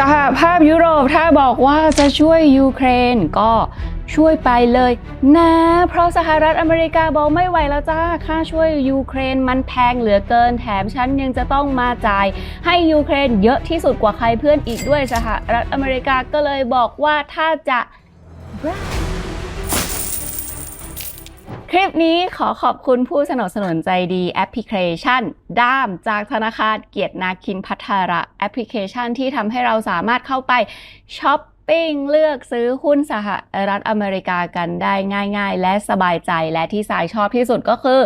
สหภาพยุโรปถ้าบอกว่าจะช่วยยูเครนก็ช่วยไปเลยนะ เพราะสหรัฐอเมริกาบอกไม่ไหวแล้วจ้า ค่าช่วยยูเครนมันแพงเหลือเกิน แถมฉันยังจะต้องมาจ่าย ให้ยูเครนเยอะที่สุดกว่าใครเพื่อนอีกด้วยสหรัฐอเมริกาก็เลยบอกว่าถ้าจะ คลิปนี้ขอขอบคุณผู้สนับสนุนใจดีแอปพลิเคชัน ด้ามจากธนาคารเกียรตินาคินพัทระแอปพลิเคชันที่ทำให้เราสามารถเข้าไปช้อปปิ้งเลือกซื้อหุ้นสหรัฐอเมริกากันได้ง่ายๆ และสบายใจและที่สายชอบที่สุดก็คือ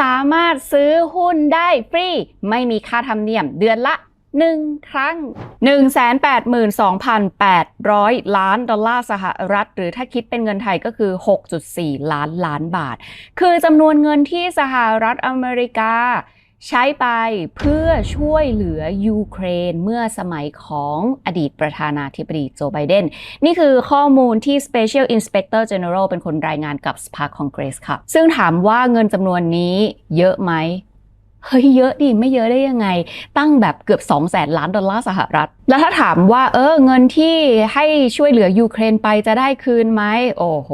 สามารถซื้อหุ้นได้ฟรี ไม่มีค่าธรรมเนียมเดือนละ หนึ่งครั้ง 182,800 ล้านดอลลาร์สหรัฐ หรือถ้าคิดเป็นเงินไทยก็คือ 6.4 ล้านล้านบาท คือจำนวนเงินที่สหรัฐอเมริกาใช้ไปเพื่อช่วยเหลือยูเครนเมื่อสมัยของอดีตประธานาธิบดีโจไบเดน นี่คือข้อมูลที่ Special Inspector General เป็นคนรายงานกับสภาคองเกรสค่ะ ซึ่งถามว่าเงินจำนวนนี้เยอะไหม เฮ้ยเยอะดิไม่เยอะได้ยังไง ตั้งแบบเกือบ 2 0 0แสนล้านดอลลาร์สหรัฐ แล้วถ้าถามว่าเออเงินที่ให้ช่วยเหลือยูเครนไปจะได้คืนไหมโอ้โห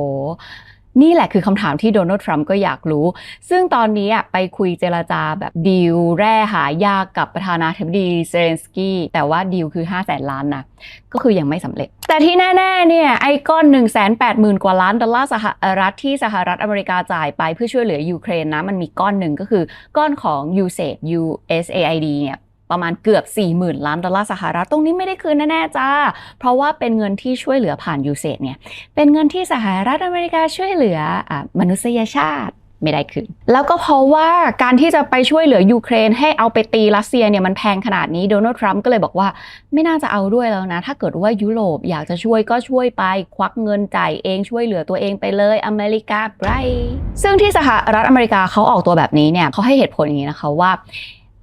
นี่แหละคือคำถามที่โดนัลด์ทรัมป์ก็อยากรู้ ซึ่งตอนนี้อะไปคุยเจรจาแบบดีลแร่หายากกับประธานาธิบดีเซเลนสกี้แต่ว่าดีลคือ 5 0 0แสนล้านนะ ก็คือยังไม่สำเร็จ แต่ที่แน่ ๆ เนี่ย ไอ้ก้อน 1 8 0 0 0 0 กว่าล้านดอลลาร์สหรัฐที่สหรัฐอเมริกาจ่ายไปเพื่อช่วยเหลือยูเครนนะ มันมีก้อนหนึ่งก็คือก้อนของ USAID USAID เนี่ย ประมาณเกือบ 40,000 ล้านดอลลาร์สหรัฐตรงนี้ไม่ได้คืนแน่ๆจ้า เพราะว่าเป็นเงินที่ช่วยเหลือผ่าน USAID เนี่ยเป็นเงินที่สหรัฐอเมริกาช่วยเหลืออมนุษยชาติไม่ได้คืนแล้วก็เพราะว่าการที่จะไปช่วยเหลือยูเครนให้เอาไปตีรัสเซียเนี่ยมันแพงขนาดนี้โดนัลด์ทรัมป์ก็เลยบอกว่าไม่น่าจะเอาด้วยแล้วนะ ถ้าเกิดว่ายุโรปอยากจะช่วยก็ช่วยไป ควักเงินจ่ายเองช่วยเหลือตัวเองไปเลยอเมริกาไบรซึ่งที่สหรัฐอเมริกาเขาออกตัวแบบนี้เนี่ยเขาให้เหตุผลอย่างนี้นะคะว่า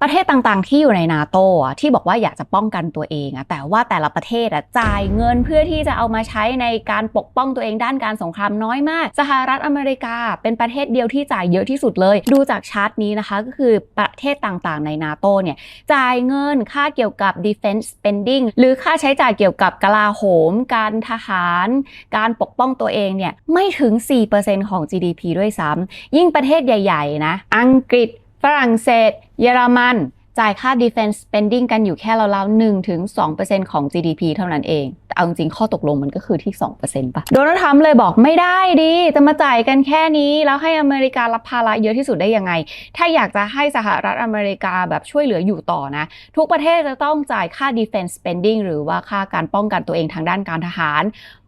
ประเทศต่างๆ ที่อยู่ในนาโตะที่บอกว่าอยากจะป้องกันตัวเองอะแต่ว่าแต่ละประเทศอะจ่ายเงินเพื่อที่จะเอามาใช้ในการปกป้องตัวเองด้านการสงครามน้อยมาก สหรัฐอเมริกาเป็นประเทศเดียวที่จ่ายเยอะที่สุดเลย ดูจากชาร์ตนี้นะคะ ก็คือประเทศต่างๆ ในนาโตเนี่ยจ่ายเงินค่าเกี่ยวกับ defense spending หรือค่าใช้จ่ายเกี่ยวกับกลาโหม การทหาร การปกป้องตัวเองเนี่ยไม่ถึง 4%ของ GDP ด้วยซ้ำยิ่งประเทศใหญ่ ๆ นะ อังกฤษ ฝรั่งเศส เยอรมัน จ่ายค่า defense spending กันอยู่แค่ราวๆ1ถึง2%ของ GDP เท่านั้นเอง แต่เอาจริงข้อตกลงมันก็คือที่2%ป่ะ โดนัลด์ทรัมป์เลยบอกไม่ได้ดิ จะมาจ่ายกันแค่นี้ แล้วให้อเมริการับภาระเยอะที่สุดได้ยังไง ถ้าอยากจะให้สหรัฐอเมริกาแบบช่วยเหลืออยู่ต่อนะ ทุกประเทศจะต้องจ่ายค่า defense spending หรือว่าค่าการป้องกันตัวเองทางด้านการทหาร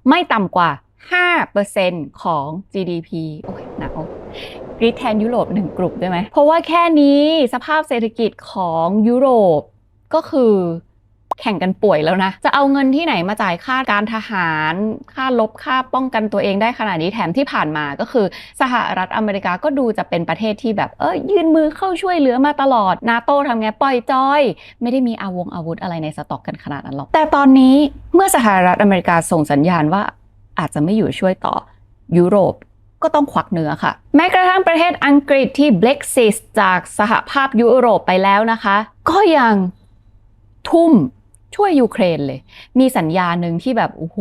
ไม่ต่ำกว่า5%ของ GDP โอ้ยหนาว รีดแทนยุโรปหนึ่งกลุ่มได้ไหม เพราะว่าแค่นี้สภาพเศรษฐกิจของยุโรปก็คือแข่งกันป่วยแล้วนะ จะเอาเงินที่ไหนมาจ่ายค่าการทหาร ค่าลบ ค่าป้องกันตัวเองได้ขนาดนี้แถมที่ผ่านมาก็คือ สหรัฐอเมริกาก็ดูจะเป็นประเทศที่แบบ เออยื่นมือเข้าช่วยเหลือมาตลอด นาโตทำไงปล่อยจอย ไม่ได้มีอาวงอาวุธอะไรในสต็อกกันขนาดนั้นหรอก แต่ตอนนี้เมื่อสหรัฐอเมริกาส่งสัญญาณว่าอาจจะไม่อยู่ช่วยต่อยุโรป ก็ต้องควักเนื้อค่ะ แม้กระทั่งประเทศอังกฤษที่ Brexit จากสหภาพยุโรปไปแล้วนะคะ ก็ยังทุ่มช่วยยูเครนเลย มีสัญญาหนึ่งที่แบบ โอ้โห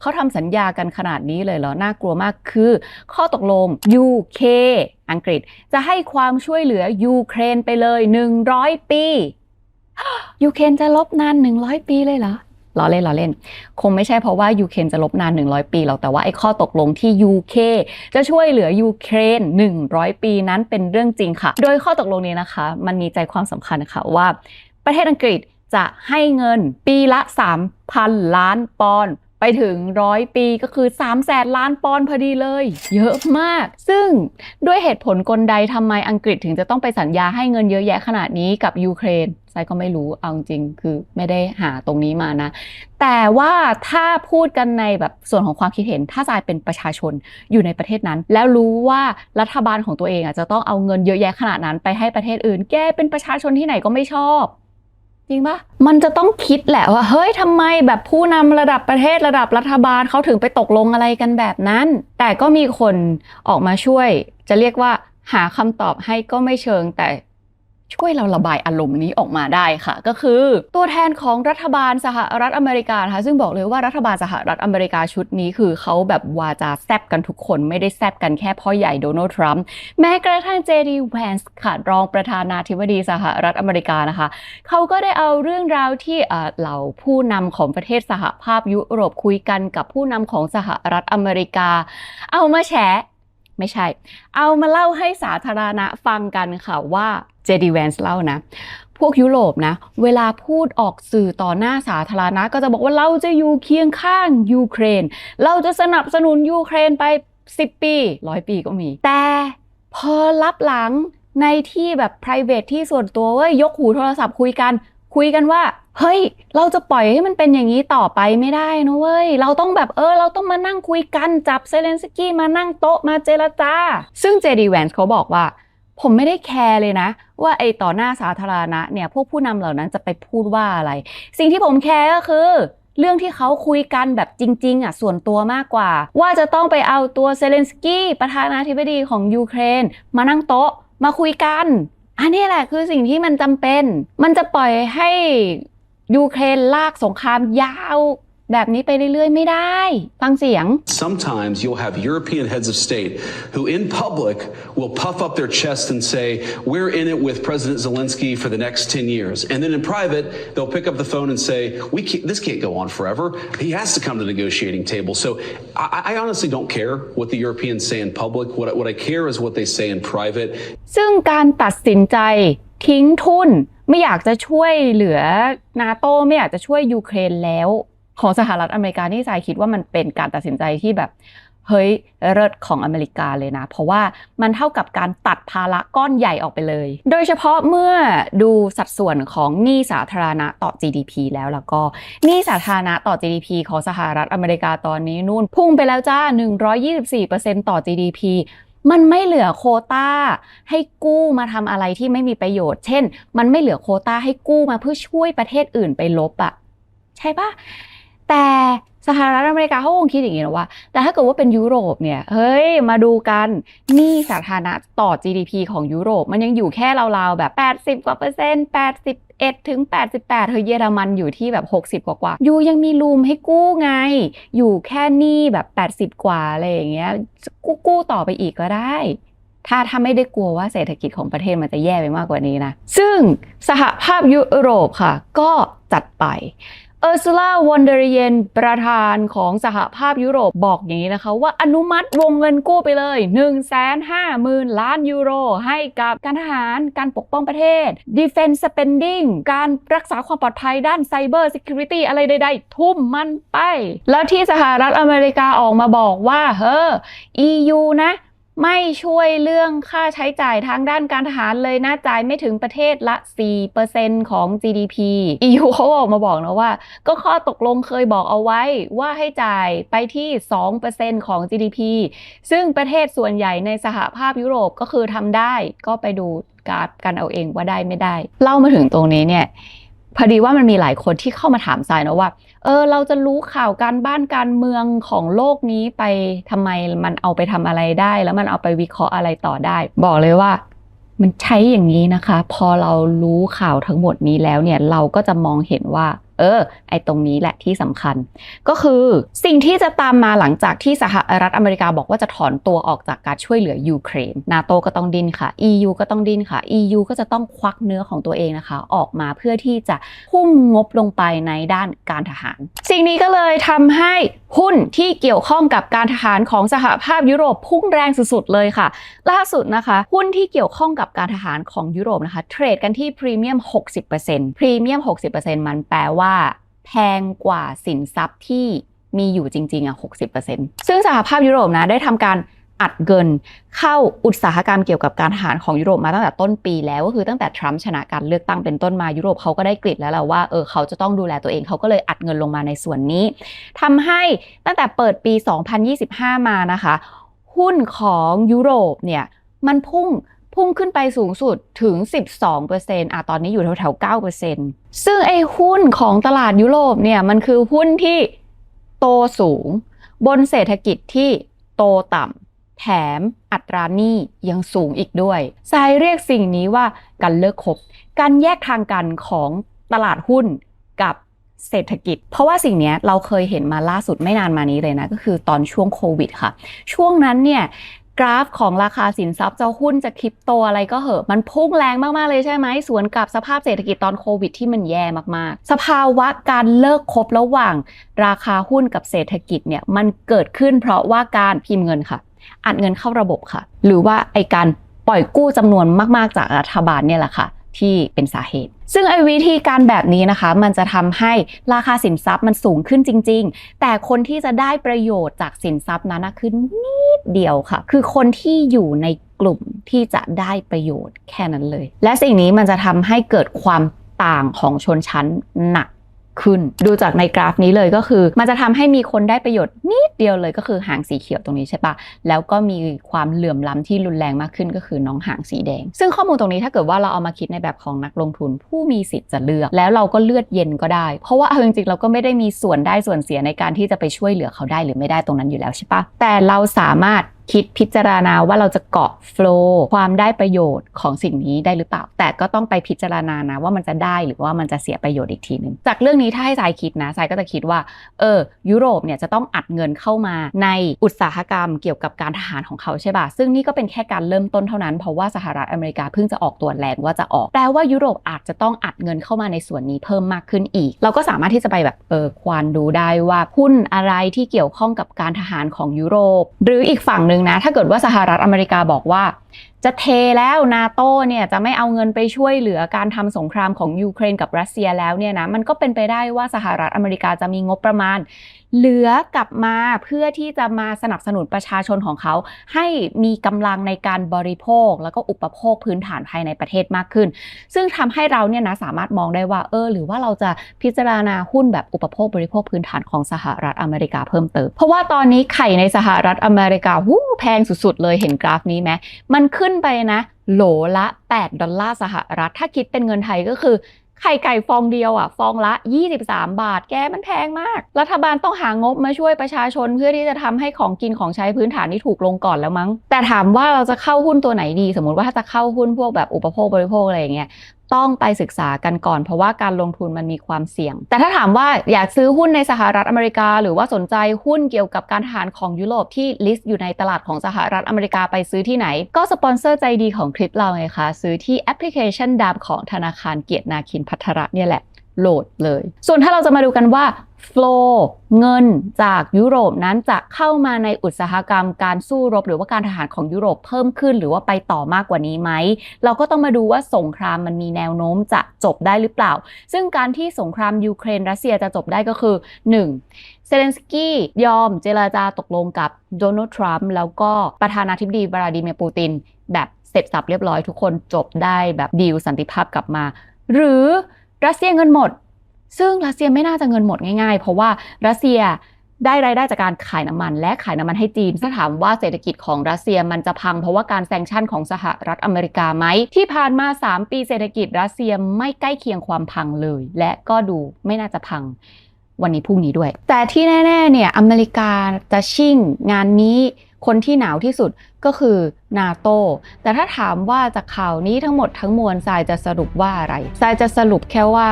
เขาทำสัญญากันขนาดนี้เลยเหรอ น่ากลัวมากคือ ข้อตกลง UK อังกฤษจะให้ความช่วยเหลือยูเครนไปเลย 100 ปี ยูเครนจะลบนาน 100 ปีเลยเหรอ ล้อเล่นล้อเล่น คงไม่ใช่เพราะว่ายูเครนจะลบนาน 100 ปีหรอกแต่ว่าไอ้ข้อตกลงที่ยูเคจะช่วยเหลือยูเครน 100 ปีนั้นเป็นเรื่องจริงค่ะ โดยข้อตกลงนี้นะคะ มันมีใจความสำคัญค่ะว่า ประเทศอังกฤษจะให้เงินปีละ 3,000 ล้านปอนด์ ไปถึงร้อยปีก็คือ3 0 0แสนล้านปอนด์พอดีเลย เยอะมาก ซึ่งด้วยเหตุผลกลใดทำไมอังกฤษถึงจะต้องไปสัญญาให้เงินเยอะแยะขนาดนี้กับยูเครนไซก็ไม่รู้เอาจริงคือไม่ได้หาตรงนี้มานะ แต่ว่าถ้าพูดกันในแบบส่วนของความคิดเห็น ถ้าจายเป็นประชาชนอยู่ในประเทศนั้น แล้วรู้ว่ารัฐบาลของตัวเองอะจะต้องเอาเงินเยอะแยะขนาดนั้นไปให้ประเทศอื่น แกเป็นประชาชนที่ไหนก็ไม่ชอบ จริงปะมันจะต้องคิดแหละว่า เฮ้ยทำไมแบบผู้นำระดับประเทศระดับรัฐบาลเขาถึงไปตกลงอะไรกันแบบนั้น แต่ก็มีคนออกมาช่วย จะเรียกว่าหาคำตอบให้ก็ไม่เชิงแต่ ช่วยเราระบายอารมณ์นี้ออกมาได้ค่ะ ก็คือตัวแทนของรัฐบาลสหรัฐอเมริกานะคะซึ่งบอกเลยว่ารัฐบาลสหรัฐอเมริกาชุดนี้คือเขาแบบวาจาแซบกันทุกคนไม่ได้แซบกันแค่พ่อใหญ่โดนัลด์ทรัมป์แม้กระทั่งเจดีแวนส์ค่ะรองประธานาธิบดีสหรัฐอเมริกานะคะเขาก็ได้เอาเรื่องราวที่เหล่าผู้นำของประเทศสหภาพยุโรปคุยกันกับผู้นำของสหรัฐอเมริกา เอามาแฉไม่ใช่ เอามาเล่าให้สาธารณะฟังกันค่ะว่า เจดีแวนส์เล่านะพวกยุโรปนะ เวลาพูดออกสื่อต่อหน้าสาธารณะ ก็จะบอกว่าเราจะอยู่เคียงข้างยูเครน เราจะสนับสนุนยูเครนไป 10 ปีร้อยปีก็มี แต่พอรับหลังในที่แบบ private ที่ส่วนตัวเว้ยยกหูโทรศัพท์คุยกัน คุยกันว่า เฮ้ย เราจะปล่อยให้มันเป็นอย่างนี้ต่อไปไม่ได้นะเว้ย เราต้องแบบเออ เราต้องมานั่งคุยกันจับเซเลนสกี้มานั่งโต๊ะมาเจรจา ซึ่งเจดีแวนส์เขาบอกว่า ผมไม่ได้แคร์เลยนะ ว่าไอ้ต่อหน้าสาธารณะเนี่ยพวกผู้นำเหล่านั้นจะไปพูดว่าอะไร สิ่งที่ผมแคร์ก็คือ เรื่องที่เขาคุยกันแบบจริง ๆอะส่วนตัวมากกว่า ว่าจะต้องไปเอาตัวเซเลนสกี้ประธานาธิบดีของยูเครน มานั่งโต๊ะมาคุยกัน อันนี้แหละคือสิ่งที่มันจำเป็น มันจะปล่อยให้ยูเครนลากสงครามยาว แบบนี้ไปเรื่อยๆ ไม่ได้ ฟังเสียง Sometimes you'll have European heads of state who, in public, will puff up their chest and say, We're in it with President Zelensky for the next 10 years. And then in private, they'll pick up the phone and say, we can't, This can't go on forever. He has to come to the negotiating table. So I, I honestly don't care what the Europeans say in public. What, I- what I care is what they say in private. ซึ่งการตัดสินใจทิ้งทุนไม่อยากจะช่วยเหลือนาโตไม่อยากจะช่วยยูเครนแล้ว ของสหรัฐอเมริกาที่สายคิดว่ามันเป็นการตัดสินใจที่แบบเฮ้ยเลิศของอเมริกาเลยนะ เพราะว่ามันเท่ากับการตัดภาระก้อนใหญ่ออกไปเลย โดยเฉพาะเมื่อดูสัดส่วนของหนี้สาธารณะต่อ GDP แล้วแล้วก็หนี้สาธารณะต่อ GDP ของสหรัฐอเมริกาตอนนี้นู่นพุ่งไปแล้วจ้า 124%ต่อ GDP มันไม่เหลือโคต้าให้กู้มาทำอะไรที่ไม่มีประโยชน์ เช่น มันไม่เหลือโคต้าให้กู้มาเพื่อช่วยประเทศอื่นไปลบอะใช่ปะ แต่สหรัฐอเมริกาเขาคงคิดอย่างนี้นะว่า แต่ถ้าเกิดว่าเป็นยุโรปเนี่ย เฮ้ย มาดูกันหนี้สาธารณะต่อ GDP ของยุโรป มันยังอยู่แค่ราวๆ แบบ 80 กว่าเปอร์เซ็นต์81ถึง88เธอเยอรมันอยู่ที่แบบ 60 กว่ากว่ายูยังมีรูมให้กู้ไง อยู่แค่หนี้แบบ 80 กว่าอะไรอย่างเงี้ย กู้กู้ต่อไปอีกก็ได้ ถ้าถ้าไม่ได้กลัวว่าเศรษฐกิจของประเทศมันจะแย่ไปมากกว่านี้นะ ซึ่งสหภาพยุโรปค่ะ ก็จัดไป ออร์ซูล่าวอนเดรเยนประธานของสหภาพยุโรปบอกอย่างนี้นะคะ ว่าอนุมัติวงเงินกู้ไปเลย 1 5 0 0 0 0 ล้านยูโร ให้กับการทหารการปกป้องประเทศ defense spending การรักษาความปลอดภัยด้าน cyber security อะไรใดๆ ทุ่มมันไป แล้วที่สหรัฐอเมริกาออกมาบอกว่า เฮ้อ EU นะ ไม่ช่วยเรื่องค่าใช้จ่ายทางด้านการทหารเลยนะจ่ายไม่ถึงประเทศละ 4%ของ GDP EU เขาออกมาบอกนะว่า ก็ข้อตกลงเคยบอกเอาไว้ว่าให้จ่ายไปที่ 2%ของ GDP ซึ่งประเทศส่วนใหญ่ในสหภาพยุโรปก็คือทำได้ก็ไปดูการกันเอาเองว่าได้ไม่ได้ เล่ามาถึงตรงนี้เนี่ย พอดีว่ามันมีหลายคนที่เข้ามาถามทรายนะว่า เออ เราจะรู้ข่าวการบ้านการเมืองของโลกนี้ไปทำไมมันเอาไปทำอะไรได้ แล้วมันเอาไปวิเคราะห์อะไรต่อได้ บอกเลยว่า มันใช้อย่างนี้นะคะ พอเรารู้ข่าวทั้งหมดนี้แล้วเนี่ย เราก็จะมองเห็นว่า เออ ไอตรงนี้แหละที่สำคัญ ก็คือสิ่งที่จะตามมาหลังจากที่สหรัฐอเมริกาบอกว่าจะถอนตัวออกจากการช่วยเหลือยูเครนนาโตก็ต้องดิ้นค่ะ EU ก็ต้องดิ้นค่ะ EU ก็จะต้องควักเนื้อของตัวเองนะคะ ออกมาเพื่อที่จะพุ่งงบลงไปในด้านการทหาร สิ่งนี้ก็เลยทำให้หุ้นที่เกี่ยวข้องกับการทหารของสหภาพยุโรปพุ่งแรงสุดๆเลยค่ะ ล่าสุดนะคะ หุ้นที่เกี่ยวข้องกับการทหารของยุโรปนะคะเทรดกันที่พรีเมียม 60%พรีเมียม 60%มันแปลว่าแพงกว่าสินทรัพย์ที่มีอยู่จริงๆอะ60%ซึ่งสหภาพยุโรปนะได้ทำการอัดเงินเข้าอุตสาหกรรมเกี่ยวกับการทหารของยุโรปมาตั้งแต่ต้นปีแล้วก็คือตั้งแต่ทรัมป์ชนะการเลือกตั้งเป็นต้นมายุโรปเขาก็ได้กริดแล้วแหละว่าเออเขาจะต้องดูแลตัวเองเขาก็เลยอัดเงินลงมาในส่วนนี้ทำให้ตั้งแต่เปิดปี 2025 มานะคะ หุ้นของยุโรปเนี่ยมันพุ่ง พุ่งขึ้นไปสูงสุดถึง 12%อะตอนนี้อยู่แถวๆ 9%ซึ่งไอ้หุ้นของตลาดยุโรปเนี่ยมันคือหุ้นที่โตสูง บนเศรษฐกิจที่โตต่ำแถมอัตราหนี้ยังสูงอีกด้วยทรายเรียกสิ่งนี้ว่าการเลิกคบการแยกทางกันของตลาดหุ้นกับเศรษฐกิจ เพราะว่าสิ่งนี้เราเคยเห็นมาล่าสุดไม่นานมานี้เลยนะ ก็คือตอนช่วงโควิดค่ะ ช่วงนั้นเนี่ย กราฟของราคาสินทรัพย์เจ้าหุ้นจะคริปโตอะไรก็เหอะ มันพุ่งแรงมาก ๆ เลยใช่ไหมสวนกับสภาพเศรษฐกิจตอนโควิดที่มันแย่มาก ๆ สภาวะการเลิกคบระหว่างราคาหุ้นกับเศรษฐกิจเนี่ยมันเกิดขึ้นเพราะว่าการพิมพ์เงินค่ะ อัดเงินเข้าระบบค่ะ หรือว่าไอการปล่อยกู้จำนวนมาก ๆ จากรัฐบาลเนี่ยแหละค่ะ ที่เป็นสาเหตุ ซึ่งไอ้วิธีการแบบนี้นะคะ มันจะทำให้ราคาสินทรัพย์มันสูงขึ้นจริง ๆ แต่คนที่จะได้ประโยชน์จากสินทรัพย์นั้นขึ้นนิดเดียวค่ะ คือคนที่อยู่ในกลุ่มที่จะได้ประโยชน์แค่นั้นเลย และสิ่งนี้มันจะทำให้เกิดความต่างของชนชั้นหนัก ขึ้น ดูจากในกราฟนี้เลยก็คือ มันจะทำให้มีคนได้ประโยชน์นิดเดียวเลยก็คือหางสีเขียวตรงนี้ใช่ปะแล้วก็มีความเหลื่อมล้ำที่รุนแรงมากขึ้นก็คือน้องหางสีแดง ซึ่งข้อมูลตรงนี้ถ้าเกิดว่าเราเอามาคิดในแบบของนักลงทุนผู้มีสิทธิ์จะเลือก แล้วเราก็เลือดเย็นก็ได้ เพราะว่าเอาจริงๆเราก็ไม่ได้มีส่วนได้ส่วนเสียในการที่จะไปช่วยเหลือเขาได้หรือไม่ได้ตรงนั้นอยู่แล้วใช่ปะแต่เราสามารถ คิดพิจารณาว่าเราจะเกาะโฟล์ความได้ประโยชน์ของสิ่งนี้ได้หรือเปล่า แต่ก็ต้องไปพิจารณานะว่ามันจะได้หรือว่ามันจะเสียประโยชน์อีกทีหนึ่งจากเรื่องนี้ถ้าให้สายคิดนะสายก็จะคิดว่า เออ ยุโรปเนี่ยจะต้องอัดเงินเข้ามาในอุตสาหกรรมเกี่ยวกับการทหารของเขาใช่ป่ะ ซึ่งนี่ก็เป็นแค่การเริ่มต้นเท่านั้น เพราะว่าสหรัฐอเมริกาเพิ่งจะออกตัวแรงว่าจะออก แปลว่ายุโรปอาจจะต้องอัดเงินเข้ามาในส่วนนี้เพิ่มมากขึ้นอีก เราก็สามารถที่จะไปแบบเออควานดูได้ว่าหุ้นอะไรที่เกี่ยวข้องกับการทหารของยุโรป หรืออีกฝั่งหนึ่งนะ ถ้าเกิดว่าสหรัฐอเมริกาบอกว่า จะเทแล้วนาโตเนี่ยจะไม่เอาเงินไปช่วยเหลือการทำสงครามของยูเครนกับรัสเซียแล้วเนี่ยนะมันก็เป็นไปได้ว่าสหรัฐอเมริกาจะมีงบประมาณ เหลือกลับมาเพื่อที่จะมาสนับสนุนประชาชนของเขา ให้มีกำลังในการบริโภค แล้วก็อุปโภคพื้นฐานภายในประเทศมากขึ้น ซึ่งทำให้เราเนี่ยนะสามารถมองได้ว่าเออหรือว่าเราจะพิจารณาหุ้นแบบอุปโภคบริโภคพื้นฐานของสหรัฐอเมริกาเพิ่มเติม เพราะว่าตอนนี้ไข่ในสหรัฐอเมริกาวู้แพงสุดๆ เลยเห็นกราฟนี้ไหมมันขึ้นไปนะโหลละ 8 ดอลลาร์สหรัฐ ถ้าคิดเป็นเงินไทยก็คือ ไข่ไก่ฟองเดียวอะฟองละ 23 บาท แกมันแพงมาก รัฐบาลต้องหางบมาช่วยประชาชนเพื่อที่จะทำให้ของกินของใช้พื้นฐานที่ถูกลงก่อนแล้วมั้ง แต่ถามว่าเราจะเข้าหุ้นตัวไหนดี สมมติว่าถ้าจะเข้าหุ้นพวกแบบอุปโภคบริโภคอะไรอย่างเงี้ย ต้องไปศึกษากันก่อน เพราะว่าการลงทุนมันมีความเสี่ยง แต่ถ้าถามว่าอยากซื้อหุ้นในสหรัฐอเมริกา หรือว่าสนใจหุ้นเกี่ยวกับการทหารของยุโรปที่ลิสต์อยู่ในตลาดของสหรัฐอเมริกาไปซื้อที่ไหน ก็สปอนเซอร์ใจดีของคลิปเราไงคะซื้อที่แอปพลิเคชันดาบของธนาคารเกียรตินาคินพัทระเนี่ยแหละ โหลดเลย ส่วนถ้าเราจะมาดูกันว่า flow เงินจากยุโรปนั้นจะเข้ามาในอุตสาหกรรมการสู้รบ หรือว่าการทหารของยุโรปเพิ่มขึ้น หรือว่าไปต่อมากกว่านี้ไหม เราก็ต้องมาดูว่าสงครามมันมีแนวโน้มจะจบได้หรือเปล่า ซึ่งการที่สงครามยูเครนรัสเซียจะจบได้ก็คือ 1. เซเลนสกี้ยอมเจรจาตกลงกับโดนัลด์ทรัมป์แล้วก็ประธานาธิบดีวลาดิเมียร์ปูติน แบบเสร็จสับเรียบร้อยทุกคนจบได้แบบดีลสันติภาพกลับมา หรือ รัสเซียเงินหมด ซึ่งรัสเซียไม่น่าจะเงินหมดง่ายๆ เพราะว่ารัสเซียได้รายได้จากการขายน้ำมัน และขายน้ำมันให้จีนถ้าถามว่าเศรษฐกิจของรัสเซียมันจะพังเพราะว่าการแซงชั่นของสหรัฐอเมริกาไหม ที่ผ่านมา 3 ปีเศรษฐกิจรัสเซียไม่ใกล้เคียงความพังเลย และก็ดูไม่น่าจะพังวันนี้พรุ่งนี้ด้วย แต่ที่แน่ๆเนี่ยอเมริกาจะชิ่งงานนี้ คนที่หนาวที่สุดก็คือนาโตแต่ถ้าถามว่าจากข่าวนี้ทั้งหมดทั้งมวลทรายจะสรุปว่าอะไรทรายจะสรุปแค่ว่า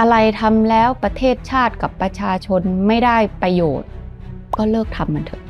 อะไรทำแล้วประเทศชาติกับประชาชนไม่ได้ประโยชน์ ก็เลิกทำมันเถอะ